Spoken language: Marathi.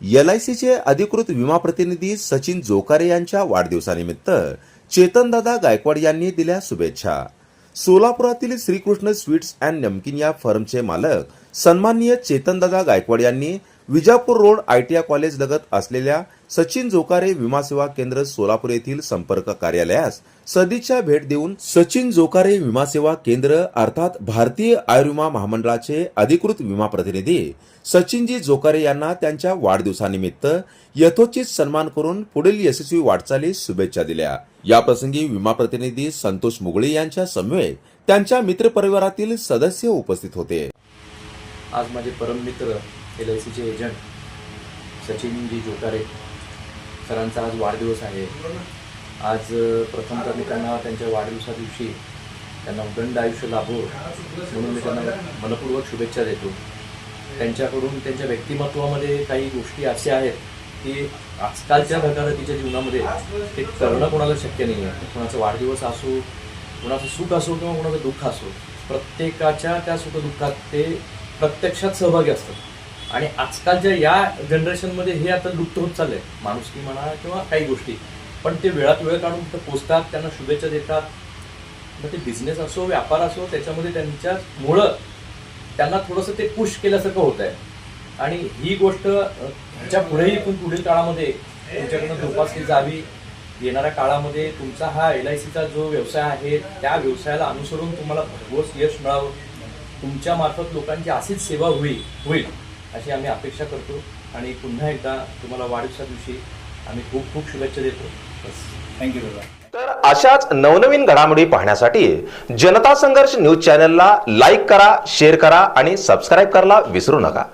एल आय सीचे अधिकृत विमा प्रतिनिधी सचिन जोकारे यांच्या वाढदिवसानिमित्त चेतनदादा गायकवाड यांनी दिल्या शुभेच्छा. सोलापुरातील श्रीकृष्ण स्वीट्स अँड नमकीन या फर्मचे मालक सन्माननीय चेतनदादा गायकवाड यांनी विजापूर रोड आयटीआय कॉलेज लगत असलेल्या सचिन जोकारे विमा सेवा केंद्र सोलापूर येथील संपर्क कार्यालयास सदिच्छा भेट देऊन सचिन जोकारे विमा सेवा केंद्र अर्थात भारतीय आयुर्विमा महामंडळाचे अधिकृत विमा प्रतिनिधी सचिनजी जोकारे यांना त्यांच्या वाढदिवसानिमित्त यथोचित सन्मान करून पुढील यशस्वी वाटचालीस शुभेच्छा दिल्या. याप्रसंगी विमा प्रतिनिधी संतोष मुगळे यांच्या समवेत त्यांच्या मित्रपरिवारातील सदस्य उपस्थित होते. आज माझे परममित्र एल आय सीचे एजंट सचिनजी जोकारे सरांचा आज वाढदिवस आहे. आज प्रथम मी त्यांना त्यांच्या वाढदिवसा दिवशी त्यांना उदंड आयुष्य लाभो म्हणून मी त्यांना मनपूर्वक शुभेच्छा देतो. त्यांच्याकडून त्यांच्या व्यक्तिमत्वामध्ये काही गोष्टी अशा आहेत की आजकालच्या धकाधकीच्या जीवनामध्ये ते करणं कोणाला शक्य नाही आहे कोणाचा वाढदिवस असो कोणाचं सुख असो किंवा कोणाचं दुःख असो प्रत्येकाच्या त्या सुखदुःखात ते प्रत्यक्षात सहभागी असतात. आणि आजकालच्या या जनरेशनमध्ये हे आता लुप्त होत चाललं आहे माणुसकी म्हणा किंवा काही गोष्टी पण ते वेळात वेळ काढून तिथं पोचतात त्यांना शुभेच्छा देतात. मग ते बिझनेस असो व्यापार असो त्याच्यामध्ये त्यांच्यामुळं त्यांना थोडंसं ते पुश केल्यासारखं होत आहे आणि ही गोष्ट अ, ह्याच्या पुढेही पण पुढील काळामध्ये तुमच्याकडनं जोपासली जावी. येणाऱ्या काळामध्ये तुमचा हा एल आय सीचा जो व्यवसाय आहे त्या व्यवसायाला अनुसरून तुम्हाला भरघोस यश मिळावं. तुमच्या मार्फत लोकांची अशीच सेवा होईल होईल अशी आम्ही अपेक्षा करतो. आणि पुन्हा एकदा तुम्हाला वाढदिवसा दिवशी आम्ही खूप खूप शुभेच्छा देतो. बस. थँक्यू दादा. तर अशाच नवनवीन घडामोडी पाहण्यासाठी जनता संघर्ष न्यूज चॅनलला लाईक करा शेअर करा आणि सबस्क्राईब करायला विसरू नका.